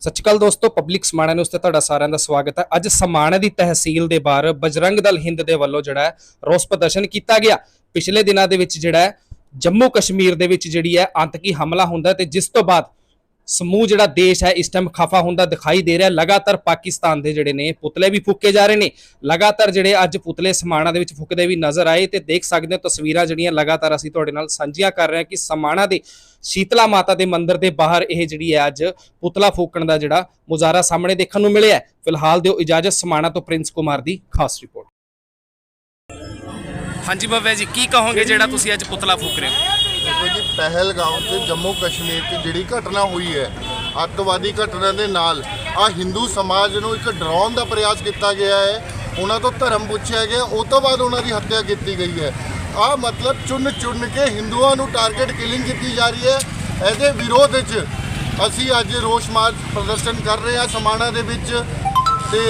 ਸਤਿ ਸ਼੍ਰੀ ਅਕਾਲ ਦੋਸਤੋ public Samana news ਤੇ ਤੁਹਾਡਾ ਸਾਰਿਆਂ ਦਾ ਸਵਾਗਤ ਹੈ। ਅੱਜ ਸਮਾਣਾ ਦੀ ਤਹਿਸੀਲ ਦੇ ਬਾਹਰ ਬਜਰੰਗ ਦਲ ਹਿੰਦ ਦੇ ਵੱਲੋਂ ਜਿਹੜਾ ਹੈ, ਰੋਸ ਪ੍ਰਦਰਸ਼ਨ ਕੀਤਾ ਗਿਆ। ਪਿਛਲੇ ਦਿਨਾਂ ਦੇ ਵਿੱਚ ਜਿਹੜਾ ਹੈ, ਜੰਮੂ ਕਸ਼ਮੀਰ ਦੇ ਵਿੱਚ ਜਿਹੜੀ ਹੈ ਅੰਤਕੀ ਹਮਲਾ ਹੁੰਦਾ ਤੇ ਜਿਸ ਤੋਂ ਬਾਅਦ ਸਮੂਹ ਜਿਹੜਾ ਦੇਸ਼ ਹੈ ਇਸ ਟਾਈਮ ਖਫਾ ਹੁੰਦਾ ਦਿਖਾਈ ਦੇ ਰਿਹਾ। ਲਗਾਤਾਰ ਪਾਕਿਸਤਾਨ ਦੇ ਜਿਹੜੇ ਨੇ ਪੁਤਲੇ ਵੀ ਫੂਕੇ ਜਾ ਰਹੇ ਨੇ। ਲਗਾਤਾਰ ਜਿਹੜੇ ਅੱਜ ਪੁਤਲੇ ਸਮਾਣਾ ਦੇ ਵਿੱਚ ਫੁੱਕਦੇ ਵੀ ਨਜ਼ਰ ਆਏ ਤੇ ਦੇਖ ਸਕਦੇ ਹੋ ਤਸਵੀਰਾਂ ਜਿਹੜੀਆਂ ਲਗਾਤਾਰ ਅਸੀਂ ਤੁਹਾਡੇ ਨਾਲ ਸਾਂਝੀਆਂ ਕਰ ਰਹੇ ਹਾਂ ਕਿ ਸਮਾਣਾ ਦੇ ਸ਼ੀਤਲਾ ਮਾਤਾ ਦੇ ਮੰਦਿਰ ਦੇ ਬਾਹਰ ਇਹ ਜਿਹੜੀ ਹੈ ਅੱਜ ਪੁਤਲਾ ਫੂਕਣ ਦਾ ਜਿਹੜਾ ਮੁਜ਼ਾਹਰਾ ਸਾਹਮਣੇ ਦੇਖਣ ਨੂੰ ਮਿਲਿਆ ਫਿਲਹਾਲ ਦਿਓ ਇਜਾਜ਼ਤ ਸਮਾਣਾ ਤੋਂ ਪ੍ਰਿੰਸ ਕੁਮਾਰ ਦੀ ਖਾਸ ਰਿਪੋਰਟ। ਹਾਂਜੀ ਬਾਬਾ ਜੀ, ਕੀ ਕਹੋਗੇ ਜਿਹੜਾ ਤੁਸੀਂ ਅੱਜ ਪੁਤਲਾ ਫੂਕ ਰਹੇ ਹੋ? ਦੇਖੋ ਜੀ, ਪਹਿਲਗਾਮ ਤੇ ਜੰਮੂ ਕਸ਼ਮੀਰ 'ਚ ਜਿਹੜੀ ਘਟਨਾ ਹੋਈ ਹੈ, ਅੱਤਵਾਦੀ ਘਟਨਾ ਦੇ ਨਾਲ ਆ ਹਿੰਦੂ ਸਮਾਜ ਨੂੰ ਇੱਕ ਡਰਾਉਣ ਦਾ ਪ੍ਰਯਾਸ ਕੀਤਾ ਗਿਆ ਹੈ। ਉਹਨਾਂ ਤੋਂ ਧਰਮ ਪੁੱਛਿਆ ਗਿਆ, ਉਹ ਤੋਂ ਬਾਅਦ ਉਹਨਾਂ ਦੀ ਹੱਤਿਆ ਕੀਤੀ ਗਈ ਹੈ। ਆ ਮਤਲਬ ਚੁਣ ਚੁਣ ਕੇ ਹਿੰਦੂਆਂ ਨੂੰ ਟਾਰਗੇਟ ਕਿਲਿੰਗ ਕੀਤੀ ਜਾ ਰਹੀ ਹੈ। ਇਹਦੇ ਵਿਰੋਧ ਵਿੱਚ ਅਸੀਂ ਅੱਜ ਰੋਸ ਮਾਰਚ ਪ੍ਰਦਰਸ਼ਨ ਕਰ ਰਹੇ ਹਾਂ ਸਮਾਣਾ ਦੇ ਵਿੱਚ ਤੇ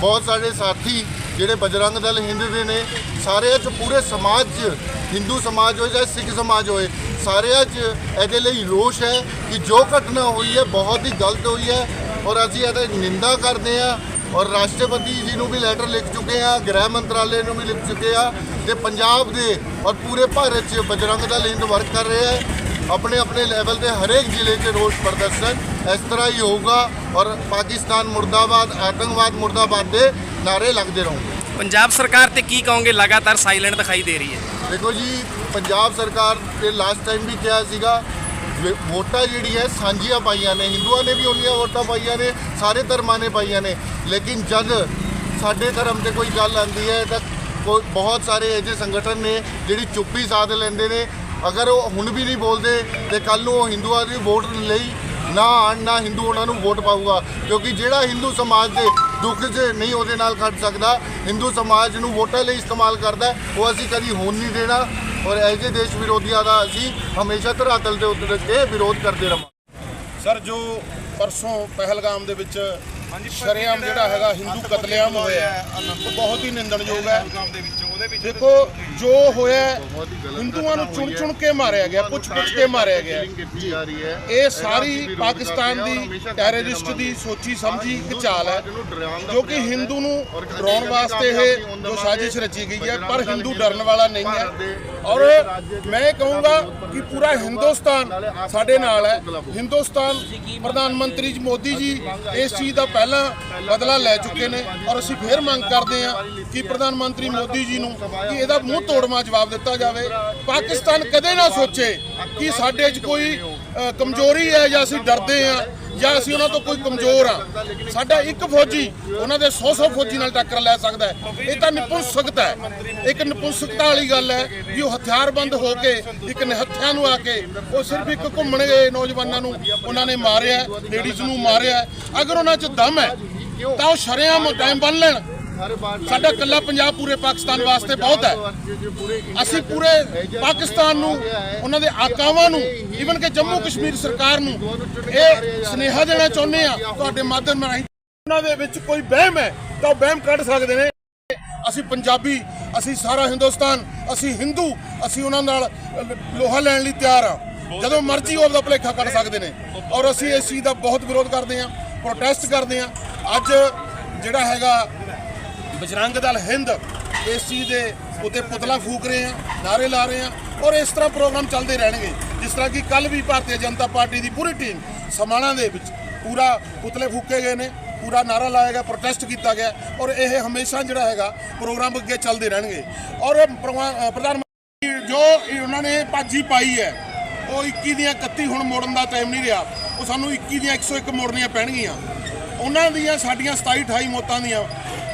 ਬਹੁਤ ਸਾਰੇ ਸਾਥੀ ਜਿਹੜੇ ਬਜਰੰਗ ਦਲ ਹਿੰਦ ਦੇ ਨੇ, ਸਾਰੇ ਚ ਪੂਰੇ ਸਮਾਜ 'ਚ, ਹਿੰਦੂ ਸਮਾਜ ਹੋਏ ਜਾਂ ਸਿੱਖ ਸਮਾਜ ਹੋਏ ਸਾਰਿਆਂ 'ਚ ਇਹਦੇ ਲਈ ਰੋਸ਼ ਹੈ ਕਿ ਜੋ ਘਟਨਾ ਹੋਈ ਹੈ, ਬਹੁਤ ਹੀ ਗਲਤ ਹੋਈ ਹੈ ਔਰ ਅਸੀਂ ਇਹਦਾ ਨਿੰਦਾ ਕਰਦੇ ਹਾਂ ਔਰ ਰਾਸ਼ਟਰਪਤੀ ਜੀ ਨੂੰ ਵੀ ਲੈਟਰ ਲਿਖ ਚੁੱਕੇ ਹਾਂ, ਗ੍ਰਹਿ ਮੰਤਰਾਲੇ ਨੂੰ ਵੀ ਲਿਖ ਚੁੱਕੇ ਹਾਂ ਤੇ ਪੰਜਾਬ ਦੇ ਔਰ ਪੂਰੇ ਭਾਰਤ 'ਚ ਬਜਰੰਗ ਦਲ ਹਿੰਦ ਵਰਕ ਕਰ ਰਿਹਾ ਹੈ। ਆਪਣੇ ਆਪਣੇ ਲੈਵਲ ਤੇ ਹਰੇਕ ਜ਼ਿਲ੍ਹੇ 'ਚ ਰੋਸ ਪ੍ਰਦਰਸ਼ਨ ਇਸ ਤਰ੍ਹਾਂ ਹੀ ਹੋਊਗਾ ਔਰ ਪਾਕਿਸਤਾਨ ਮੁਰਦਾਬਾਦ, ਆਤੰਕਵਾਦ ਮੁਰਦਾਬਾਦ ਦੇ ਨਾਰੇ ਲੱਗਦੇ ਰਹੋਗੇ। ਪੰਜਾਬ ਸਰਕਾਰ ਤੇ ਕੀ ਕਹੋਗੇ? ਲਗਾਤਾਰ ਸਾਇਲੈਂਟ ਦਿਖਾਈ ਦੇ ਰਹੀ ਹੈ। ਦੇਖੋ ਜੀ, ਪੰਜਾਬ ਸਰਕਾਰ ਨੇ ਲਾਸਟ ਟਾਈਮ ਵੀ ਕਿਹਾ ਸੀਗਾ, ਵ- ਵੋਟਾਂ ਜਿਹੜੀ ਹੈ ਸਾਂਝੀਆਂ ਪਾਈਆਂ ਨੇ, ਹਿੰਦੂਆਂ ਨੇ ਵੀ ਉਹਨੀਆਂ ਵੋਟਾਂ ਪਾਈਆਂ ਨੇ, ਸਾਰੇ ਧਰਮਾਂ ਨੇ ਪਾਈਆਂ ਨੇ। ਲੇਕਿਨ ਜਦ ਸਾਡੇ ਧਰਮ ਤੇ ਕੋਈ ਗੱਲ ਆਉਂਦੀ ਹੈ, ਤਾਂ ਕੋਈ, ਬਹੁਤ ਸਾਰੇ ਅਜਿਹੇ ਸੰਗਠਨ ਨੇ ਜਿਹੜੀ ਚੁੱਪੀ ਸਾਧ ਲੈਂਦੇ ਨੇ। ਅਗਰ ਉਹ ਹੁਣ ਵੀ ਨਹੀਂ ਬੋਲਦੇ, ਤੇ ਕੱਲ ਨੂੰ ਉਹ ਹਿੰਦੂਆਂ ਦੀ ਵੋਟ ਲਈ ਨਾ ਆਣ ਨਾ ਹਿੰਦੂ ਉਹਨਾਂ ਨੂੰ ਵੋਟ ਪਾਊਗਾ ਕਿਉਂਕਿ ਜਿਹੜਾ ਹਿੰਦੂ ਸਮਾਜ ਦੇ ਦੁੱਖ 'ਚ ਨਹੀਂ ਉਹਦੇ ਨਾਲ ਖੜ ਸਕਦਾ ਹਿੰਦੂ ਸਮਾਜ ਨੂੰ ਵੋਟਾਂ ਲਈ ਇਸਤੇਮਾਲ ਕਰਦਾ ਉਹ ਅਸੀਂ ਕਦੀ ਹੋਣ ਨਹੀਂ ਦੇਣਾ ਔਰ ਇਹ ਜਿਹੇ ਦੇਸ਼ ਵਿਰੋਧੀਆਂ ਦਾ ਅਸੀਂ ਹਮੇਸ਼ਾ ਧਰਾਤਲ ਤੇ ਉਤਰ ਕੇ ਵਿਰੋਧ ਕਰਦੇ ਰਹਾਂਗੇ। ਸਰ ਜੋ ਪਰਸੋਂ ਪਹਿਲਗਾਮ ਦੇ ਵਿੱਚ ਸ਼ਰੇਆਮ ਜਿਹੜਾ ਹੈਗਾ ਹਿੰਦੂ ਕਤਲੇਆਮ ਹੋਇਆ ਉਹ ਬਹੁਤ ਹੀ ਨਿੰਦਣਯੋਗ ਹੈ। ਦੇਖੋ ਜੋ ਹੋਇਆ ਹਿੰਦੂਆਂ ਨੂੰ ਚੁਣ ਚੁਣ ਕੇ ਮਾਰਿਆ ਗਿਆ ਪੁੱਛ ਪੁੱਛ ਕੇ ਮਾਰਿਆ ਗਿਆ। ਇਹ ਸਾਰੀ ਪਾਕਿਸਤਾਨ ਦੀ ਟੈਰਰਿਸਟ ਦੀ ਸੋਚੀ ਸਮਝੀ ਇੱਕ ਚਾਲ ਹੈ ਜੋ ਕਿ ਹਿੰਦੂ ਨੂੰ ਡਰਾਉਣ ਵਾਸਤੇ ਇਹ ਜੋ ਸਾਜ਼ਿਸ਼ ਰਚੀ ਗਈ ਹੈ ਪਰ ਹਿੰਦੂ ਡਰਨ ਵਾਲਾ ਨਹੀਂ ਹੈ। ਔਰ ਮੈਂ ਕਹੂੰਗਾ ਕਿ ਪੂਰਾ ਹਿੰਦੁਸਤਾਨ ਸਾਡੇ ਨਾਲ ਹੈ। ਹਿੰਦੁਸਤਾਨ ਪ੍ਰਧਾਨ ਮੰਤਰੀ ਜੀ ਮੋਦੀ ਜੀ ਇਸ ਚੀਜ਼ ਦਾ ਪਹਿਲਾਂ ਬਦਲਾ ਲੈ ਚੁੱਕੇ ਨੇ ਔਰ ਅਸੀਂ ਫੇਰ ਮੰਗ ਕਰਦੇ ਹਾਂ ਕਿ ਪ੍ਰਧਾਨ ਮੰਤਰੀ ਮੋਦੀ ਜੀ ਨੂੰ ਕਿ ਇਹਦਾ ਮੂੰਹ ਤੋੜਵਾ ਜਵਾਬ ਦਿੱਤਾ ਜਾਵੇ। ਪਾਕਿਸਤਾਨ ਕਦੇ ਨਾ ਸੋਚੇ ਕਿ ਸਾਡੇ 'ਚ ਕੋਈ ਕਮਜ਼ੋਰੀ ਹੈ ਜਾਂ ਅਸੀਂ ਡਰਦੇ ਹਾਂ ਜਾਂ ਅਸੀਂ ਉਹਨਾਂ ਤੋਂ ਕੋਈ ਕਮਜ਼ੋਰ ਆ ਸਾਡਾ ਇੱਕ ਫੌਜੀ ਉਹਨਾਂ ਦੇ 100-100 ਫੌਜੀ ਨਾਲ ਟੱਕਰ ਲੈ ਸਕਦਾ ਹੈ। ਇਹ ਤਾਂ ਨਿਪੁੰਸਕਤਾ ਹੈ। ਇੱਕ ਨਿਪੁੰਸਕਤਾ ਵਾਲੀ ਗੱਲ ਹੈ ਕਿ ਉਹ ਹਥਿਆਰਬੰਦ ਹੋ ਕੇ, ਇੱਕ ਨਿਹੱਥਿਆਂ ਨੂੰ ਆ ਕੇ ਉਹ ਸਿਰਫ ਇੱਕ ਘੁੰਮਣ ਗਏ ਨੌਜਵਾਨਾਂ ਨੂੰ ਉਹਨਾਂ ਨੇ ਮਾਰਿਆ, ਲੇਡੀਜ਼ ਨੂੰ ਮਾਰਿਆ। ਅਗਰ ਉਹਨਾਂ 'ਚ ਦਮ ਹੈ ਤਾਂ ਉਹ ਸ਼ਰੇਆਮ ਟਾਈਮ ਬੰਨ ਲੈਣ। ਸਾਡਾ ਕੱਲਾ ਪੰਜਾਬ ਪੂਰੇ ਪਾਕਿਸਤਾਨ ਵਾਸਤੇ ਬਹੁਤ ਹੈ। ਅਸੀਂ ਪੂਰੇ ਪਾਕਿਸਤਾਨ ਨੂੰ ਉਹਨਾਂ ਦੇ ਆਕਾਵਾਂ ਨੂੰ ਈਵਨ ਕਿ ਜੰਮੂ ਕਸ਼ਮੀਰ ਸਰਕਾਰ ਨੂੰ ਇਹ ਸੁਨੇਹਾ ਦੇਣਾ ਚਾਹੁੰਦੇ ਆ ਤੁਹਾਡੇ ਮਾਧਿਅਮ ਰਾਹੀਂ। ਉਹਨਾਂ ਦੇ ਵਿੱਚ ਕੋਈ ਵਹਿਮ ਹੈ ਤਾਂ ਉਹ ਵਹਿਮ ਕੱਢ ਸਕਦੇ ਨੇ। ਅਸੀਂ ਪੰਜਾਬੀ ਅਸੀਂ ਸਾਰਾ ਹਿੰਦੁਸਤਾਨ ਅਸੀਂ ਹਿੰਦੂ ਅਸੀਂ ਉਹਨਾਂ ਨਾਲ ਲੋਹਾ ਲੈਣ ਲਈ ਤਿਆਰ ਆ ਜਦੋਂ ਮਰਜ਼ੀ ਉਹ ਆਪਦਾ ਭੁਲੇਖਾ ਕੱਢ ਸਕਦੇ ਨੇ। ਔਰ ਅਸੀਂ ਇਸ ਚੀਜ਼ ਦਾ ਬਹੁਤ ਵਿਰੋਧ ਕਰਦੇ ਹਾਂ ਪ੍ਰੋਟੈਸਟ ਕਰਦੇ ਹਾਂ। ਅੱਜ ਜਿਹੜਾ ਹੈਗਾ ਬਜਰੰਗ ਦਲ ਹਿੰਦ ਇਸ ਚੀਜ਼ ਦੇ ਉੱਤੇ ਪੁਤਲਾ ਫੂਕ ਰਹੇ ਆ ਨਾਰੇ ਲਾ ਰਹੇ ਆ ਔਰ ਇਸ ਤਰ੍ਹਾਂ ਪ੍ਰੋਗਰਾਮ ਚੱਲਦੇ ਰਹਿਣਗੇ। ਜਿਸ ਤਰ੍ਹਾਂ ਕਿ ਕੱਲ ਵੀ ਭਾਰਤੀ ਜਨਤਾ ਪਾਰਟੀ ਦੀ ਪੂਰੀ ਟੀਮ ਸਮਾਣਾ ਦੇ ਵਿੱਚ ਪੂਰਾ ਪੁਤਲੇ ਫੂਕੇ ਗਏ ਨੇ, ਪੂਰਾ ਨਾਰਾ ਲਾਇਆ ਗਿਆ, ਪ੍ਰੋਟੈਸਟ ਕੀਤਾ ਗਿਆ ਔਰ ਇਹ ਹਮੇਸ਼ਾ ਜਿਹੜਾ ਹੈਗਾ ਪ੍ਰੋਗਰਾਮ ਅੱਗੇ ਚੱਲਦੇ ਰਹਿਣਗੇ। ਔਰ ਪ੍ਰਵਾ- ਪ੍ਰਧਾਨ ਮੰਤਰੀ, ਜੋ ਉਹਨਾਂ ਨੇ ਭਾਜੀ ਪਾਈ ਹੈ, ਉਹ 21 ਦੀਆਂ 31 ਹੁਣ ਮੋੜਨ ਦਾ ਟਾਈਮ ਨਹੀਂ ਰਿਹਾ, ਉਹ ਸਾਨੂੰ 21 ਦੀਆਂ 101 ਮੋੜਨੀਆਂ ਪੈਣਗੀਆਂ। ਉਹਨਾਂ ਦੀਆਂ ਸਾਡੀਆਂ 27 28 ਮੌਤਾਂ ਦੀਆਂ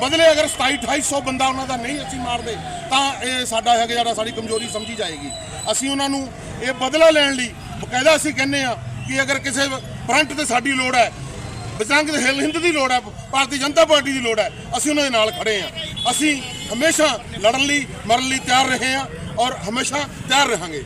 ਬਦਲੇ ਅਗਰ 27 2800 ਬੰਦਾ ਉਹਨਾਂ ਦਾ ਨਹੀਂ ਅਸੀਂ ਮਾਰਦੇ, ਤਾਂ ਇਹ ਸਾਡਾ ਹੈਗਾ ਜਿਹੜਾ ਸਾਡੀ ਕਮਜ਼ੋਰੀ ਸਮਝੀ ਜਾਏਗੀ। ਅਸੀਂ ਉਹਨਾਂ ਨੂੰ ਇਹ ਬਦਲਾ ਲੈਣ ਲਈ ਬਕਾਇਦਾ ਅਸੀਂ ਕਹਿੰਨੇ ਆ ਕਿ ਅਗਰ ਕਿਸੇ ਫਰੰਟ ਤੇ ਸਾਡੀ ਲੋੜ ਹੈ, ਬਜਰੰਗ ਦੇ ਹਿੰਦ ਦੀ ਲੋੜ ਹੈ, ਭਾਰਤੀ ਜਨਤਾ ਪਾਰਟੀ ਦੀ ਲੋੜ ਹੈ, ਅਸੀਂ ਉਹਨਾਂ ਦੇ ਨਾਲ ਖੜੇ ਆ ਅਸੀਂ ਹਮੇਸ਼ਾ ਲੜਨ ਲਈ, ਮਰਨ ਲਈ ਤਿਆਰ ਰਹੇ ਹਾਂ ਔਰ ਹਮੇਸ਼ਾ ਤਿਆਰ ਰਹਾਂਗੇ।